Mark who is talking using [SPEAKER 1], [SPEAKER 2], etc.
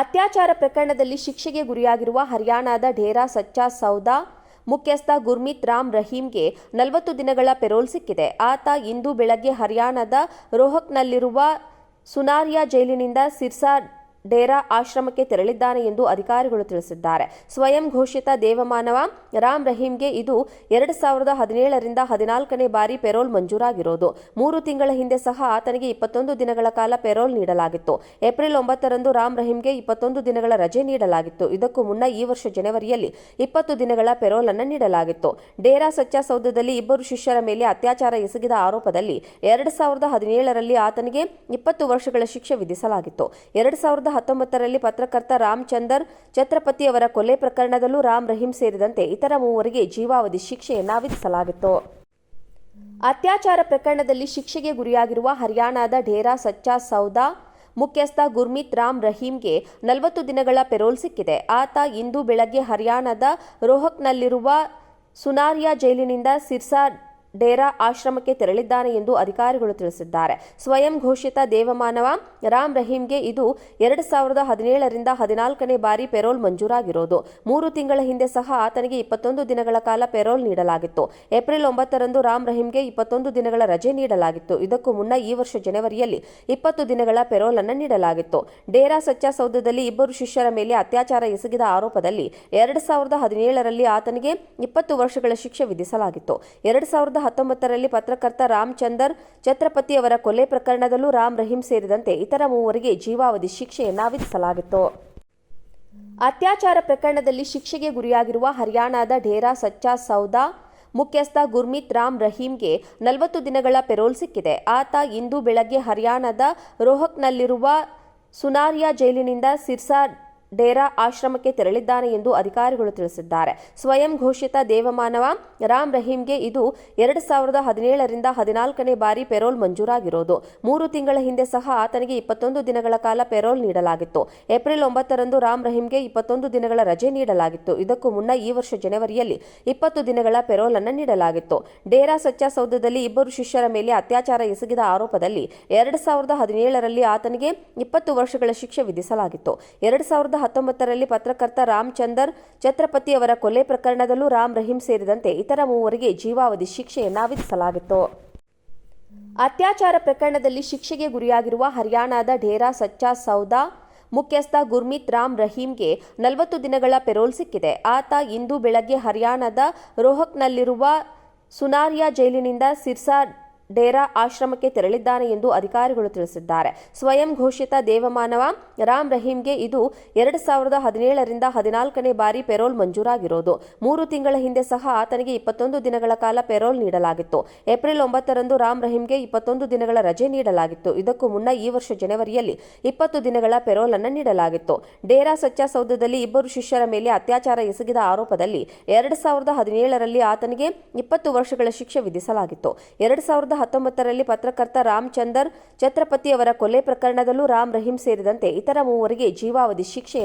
[SPEAKER 1] ಅತ್ಯಾಚಾರ ಪ್ರಕರಣದಲ್ಲಿ ಶಿಕ್ಷೆಗೆ ಗುರಿಯಾಗಿರುವ ಹರಿಯಾಣದ ಢೇರಾ ಸಚ್ಚಾ ಸೌದಾ ಮುಖ್ಯಸ್ಥ ಗುರ್ಮಿತ್ ರಾಮ್ ರಹೀಂಗೆ ನಲವತ್ತು ದಿನಗಳ ಪೆರೋಲ್ ಸಿಕ್ಕಿದೆ. ಆತ ಇಂದು ಬೆಳಗ್ಗೆ ಹರಿಯಾಣದ ರೋಹಕ್ನಲ್ಲಿರುವ ಸುನಾರಿಯಾ ಜೈಲಿನಿಂದ ಸಿರ್ಸಾ ಡೇರಾ ಆಶ್ರಮಕ್ಕೆ ತೆರಳಿದ್ದಾನೆ ಎಂದು ಅಧಿಕಾರಿಗಳು ತಿಳಿಸಿದ್ದಾರೆ. ಸ್ವಯಂ ಘೋಷಿತ ದೇವಮಾನವ ರಾಮ್ ರಹೀಂಗೆ ಇದು ಎರಡು ಸಾವಿರದ ಹದಿನೇಳರಿಂದ ಹದಿನಾಲ್ಕನೇ ಬಾರಿ ಪೆರೋಲ್ ಮಂಜೂರಾಗಿರೋದು. ಮೂರು ತಿಂಗಳ ಹಿಂದೆ ಸಹ ಆತನಿಗೆ ಇಪ್ಪತ್ತೊಂದು ದಿನಗಳ ಕಾಲ ಪೆರೋಲ್ ನೀಡಲಾಗಿತ್ತು. ಏಪ್ರಿಲ್ ಒಂಬತ್ತರಂದು ರಾಮ್ ರಹೀಂಗೆ ಇಪ್ಪತ್ತೊಂದು ದಿನಗಳ ರಜೆ ನೀಡಲಾಗಿತ್ತು. ಇದಕ್ಕೂ ಮುನ್ನ ಈ ವರ್ಷ ಜನವರಿಯಲ್ಲಿ ಇಪ್ಪತ್ತು ದಿನಗಳ ಪೆರೋಲ್ ಅನ್ನು ನೀಡಲಾಗಿತ್ತು. ಡೇರಾ ಸೌಧದಲ್ಲಿ ಇಬ್ಬರು ಶಿಷ್ಯರ ಮೇಲೆ ಅತ್ಯಾಚಾರ ಎಸಗಿದ ಆರೋಪದಲ್ಲಿ ಎರಡು ಸಾವಿರದ ಹದಿನೇಳರಲ್ಲಿ ಆತನಿಗೆ ಇಪ್ಪತ್ತು ವರ್ಷಗಳ ಶಿಕ್ಷೆ ವಿಧಿಸಲಾಗಿತ್ತು. ಎರಡು ಸಾವಿರದ ಹತ್ತೊಂಬತ್ತರಲ್ಲಿ ಪತ್ರಕರ್ತ ರಾಮಚಂದರ್ ಛತ್ರಪತಿ ಅವರ ಕೊಲೆ ಪ್ರಕರಣದಲ್ಲೂ ರಾಮ್ ರಹೀಂ ಸೇರಿದಂತೆ ಇತರ ಮೂವರಿಗೆ ಜೀವಾವಧಿ ಶಿಕ್ಷೆಯನ್ನ ವಿಧಿಸಲಾಗಿತ್ತು. ಅತ್ಯಾಚಾರ ಪ್ರಕರಣದಲ್ಲಿ ಶಿಕ್ಷೆಗೆ ಗುರಿಯಾಗಿರುವ ಹರಿಯಾಣದ ಢೇರಾ ಸಚ್ಚಾ ಸೌದಾ ಮುಖ್ಯಸ್ಥ ಗುರ್ಮಿತ್ ರಾಮ್ ರಹೀಂಗೆ ನಲವತ್ತು ದಿನಗಳ ಪೆರೋಲ್ ಸಿಕ್ಕಿದೆ. ಆತ ಇಂದು ಬೆಳಗ್ಗೆ ಹರಿಯಾಣದ ರೋಹಕ್ನಲ್ಲಿರುವ ಸುನಾರಿಯಾ ಜೈಲಿನಿಂದ ಸಿರ್ಸಾ ಡೇರಾ ಆಶ್ರಮಕ್ಕೆ ತೆರಳಿದ್ದಾನೆ ಎಂದು ಅಧಿಕಾರಿಗಳು ತಿಳಿಸಿದ್ದಾರೆ. ಸ್ವಯಂ ಘೋಷಿತ ದೇವಮಾನವ ರಾಮ್ ರಹೀಂಗೆ ಇದು ಎರಡು ಸಾವಿರದ ಹದಿನೇಳರಿಂದ ಹದಿನಾಲ್ಕನೇ ಬಾರಿ ಪೆರೋಲ್ ಮಂಜೂರಾಗಿರೋದು. ಮೂರು ತಿಂಗಳ ಹಿಂದೆ ಸಹ ಆತನಿಗೆ ಇಪ್ಪತ್ತೊಂದು ದಿನಗಳ ಕಾಲ ಪೆರೋಲ್ ನೀಡಲಾಗಿತ್ತು. ಏಪ್ರಿಲ್ ಒಂಬತ್ತರಂದು ರಾಮ್ ರಹೀಂಗೆ ಇಪ್ಪತ್ತೊಂದು ದಿನಗಳ ರಜೆ ನೀಡಲಾಗಿತ್ತು. ಇದಕ್ಕೂ ಮುನ್ನ ಈ ವರ್ಷ ಜನವರಿಯಲ್ಲಿ ಇಪ್ಪತ್ತು ದಿನಗಳ ಪೆರೋಲ್ ಅನ್ನು ನೀಡಲಾಗಿತ್ತು. ಡೇರಾ ಸೌಧದಲ್ಲಿ ಇಬ್ಬರು ಶಿಷ್ಯರ ಮೇಲೆ ಅತ್ಯಾಚಾರ ಎಸಗಿದ ಆರೋಪದಲ್ಲಿ ಎರಡು ಸಾವಿರದ ಹದಿನೇಳರಲ್ಲಿ ಆತನಿಗೆ ಇಪ್ಪತ್ತು ವರ್ಷಗಳ ಶಿಕ್ಷೆ ವಿಧಿಸಲಾಗಿತ್ತು. ಎರಡು ಸಾವಿರದ ಹತ್ತೊಂಬತ್ತರಲ್ಲಿ ಪತ್ರಕರ್ತ ರಾಮಚಂದರ್ ಛತ್ರಪತಿ ಅವರ ಕೊಲೆ ಪ್ರಕರಣದಲ್ಲೂ ರಾಮ್ ರಹೀಂ ಸೇರಿದಂತೆ ಇತರ ಮೂವರಿಗೆ ಜೀವಾವಧಿ ಶಿಕ್ಷೆಯನ್ನ ವಿಧಿಸಲಾಗಿತ್ತು. ಅತ್ಯಾಚಾರ ಪ್ರಕರಣದಲ್ಲಿ ಶಿಕ್ಷೆಗೆ ಗುರಿಯಾಗಿರುವ ಹರಿಯಾಣದ ಡೇರಾ ಸಚ್ಚಾ ಸೌದಾ ಮುಖ್ಯಸ್ಥ ಗುರ್ಮಿತ್ ರಾಮ್ ರಹೀಂಗೆ ನಲವತ್ತು ದಿನಗಳ ಪೆರೋಲ್ ಸಿಕ್ಕಿದೆ. ಆತ ಇಂದು ಬೆಳಗ್ಗೆ ಹರಿಯಾಣದ ರೋಹಕ್ನಲ್ಲಿರುವ ಸುನಾರಿಯಾ ಜೈಲಿನಿಂದ ಸಿರ್ಸಾ ಡೇರಾ ಆಶ್ರಮಕ್ಕೆ ತೆರಳಿದ್ದಾನೆ ಎಂದು ಅಧಿಕಾರಿಗಳು ತಿಳಿಸಿದ್ದಾರೆ. ಸ್ವಯಂ ಘೋಷಿತ ದೇವಮಾನವ ರಾಮ್ ರಹೀಂಗೆ ಇದು ಎರಡು ಸಾವಿರದ ಹದಿನೇಳರಿಂದ ಹದಿನಾಲ್ಕನೇ ಬಾರಿ ಪೆರೋಲ್ ಮಂಜೂರಾಗಿರೋದು. ಮೂರು ತಿಂಗಳ ಹಿಂದೆ ಸಹ ಆತನಿಗೆ ಇಪ್ಪತ್ತೊಂದು ದಿನಗಳ ಕಾಲ ಪೆರೋಲ್ ನೀಡಲಾಗಿತ್ತು. ಏಪ್ರಿಲ್ ಒಂಬತ್ತರಂದು ರಾಮ್ ರಹೀಂಗೆ ಇಪ್ಪತ್ತೊಂದು ದಿನಗಳ ರಜೆ ನೀಡಲಾಗಿತ್ತು. ಇದಕ್ಕೂ ಮುನ್ನ ಈ ವರ್ಷ ಜನವರಿಯಲ್ಲಿ ಇಪ್ಪತ್ತು ದಿನಗಳ ಪೆರೋಲ್ ಅನ್ನು ನೀಡಲಾಗಿತ್ತು. ಡೇರಾ ಸೌಧದಲ್ಲಿ ಇಬ್ಬರು ಶಿಷ್ಯರ ಮೇಲೆ ಅತ್ಯಾಚಾರ ಎಸಗಿದ ಆರೋಪದಲ್ಲಿ ಎರಡು ಸಾವಿರದ ಹದಿನೇಳರಲ್ಲಿ ಆತನಿಗೆ ಇಪ್ಪತ್ತು ವರ್ಷಗಳ ಶಿಕ್ಷೆ ವಿಧಿಸಲಾಗಿತ್ತು. ಎರಡು ಸಾವಿರದ ಹತ್ತೊಂಬತ್ತರಲ್ಲಿ ಪತ್ರಕರ್ತ ರಾಮಚಂದರ್ ಛತ್ರಪತಿ ಅವರ ಕೊಲೆ ಪ್ರಕರಣದಲ್ಲೂ ರಾಮ್ ರಹೀಂ ಸೇರಿದಂತೆ ಇತರ ಮೂವರಿಗೆ ಜೀವಾವಧಿ ಶಿಕ್ಷೆಯನ್ನ ವಿಧಿಸಲಾಗಿತ್ತು. ಅತ್ಯಾಚಾರ ಪ್ರಕರಣದಲ್ಲಿ ಶಿಕ್ಷೆಗೆ ಗುರಿಯಾಗಿರುವ ಹರಿಯಾಣದ ಢೇರಾ ಸಚ್ಚಾ ಸೌದಾ ಮುಖ್ಯಸ್ಥ ಗುರ್ಮಿತ್ ರಾಮ್ ರಹೀಂಗೆ ನಲವತ್ತು ದಿನಗಳ ಪೆರೋಲ್ ಸಿಕ್ಕಿದೆ. ಆತ ಇಂದು ಬೆಳಗ್ಗೆ ಹರಿಯಾಣದ ರೋಹಕ್ನಲ್ಲಿರುವ ಸುನಾರಿಯಾ ಜೈಲಿನಿಂದ ಸಿರ್ಸಾ ಡೇರಾ ಆಶ್ರಮಕ್ಕೆ ತೆರಳಿದ್ದಾನೆ ಎಂದು ಅಧಿಕಾರಿಗಳು ತಿಳಿಸಿದ್ದಾರೆ. ಸ್ವಯಂ ಘೋಷಿತ ದೇವಮಾನವ ರಾಮ್ ರಹೀಂಗೆ ಇದು ಎರಡು ಸಾವಿರದ ಹದಿನೇಳರಿಂದ ಹದಿನಾಲ್ಕನೇ ಬಾರಿ ಪೆರೋಲ್ ಮಂಜೂರಾಗಿರೋದು. ಮೂರು ತಿಂಗಳ ಹಿಂದೆ ಸಹ ಆತನಿಗೆ ಇಪ್ಪತ್ತೊಂದು ದಿನಗಳ ಕಾಲ ಪೆರೋಲ್ ನೀಡಲಾಗಿತ್ತು. ಏಪ್ರಿಲ್ ಒಂಬತ್ತರಂದು ರಾಮ್ ರಹೀಂಗೆ ಇಪ್ಪತ್ತೊಂದು ದಿನಗಳ ರಜೆ ನೀಡಲಾಗಿತ್ತು. ಇದಕ್ಕೂ ಮುನ್ನ ಈ ವರ್ಷ ಜನವರಿಯಲ್ಲಿ ಇಪ್ಪತ್ತು ದಿನಗಳ ಪೆರೋಲ್ ಅನ್ನು ನೀಡಲಾಗಿತ್ತು. ಡೇರಾ ಸೌಧದಲ್ಲಿ ಇಬ್ಬರು ಶಿಷ್ಯರ ಮೇಲೆ ಅತ್ಯಾಚಾರ ಎಸಗಿದ ಆರೋಪದಲ್ಲಿ ಎರಡು ಸಾವಿರದ ಹದಿನೇಳರಲ್ಲಿ ಆತನಿಗೆ ಇಪ್ಪತ್ತು ವರ್ಷಗಳ ಶಿಕ್ಷೆ ವಿಧಿಸಲಾಗಿತ್ತು. ಎರಡು ಸಾವಿರದ ಹತ್ತೊಂಬತ್ತರಲ್ಲಿ ಪತ್ರಕರ್ತ ರಾಮಚಂದರ್ ಛತ್ರಪತಿ ಅವರ ಕೊಲೆ ಪ್ರಕರಣದಲ್ಲೂ ರಾಮ್ ರಹೀಂ ಸೇರಿದಂತೆ ಇತರ ಮೂವರಿಗೆ ಜೀವಾವಧಿ ಶಿಕ್ಷೆ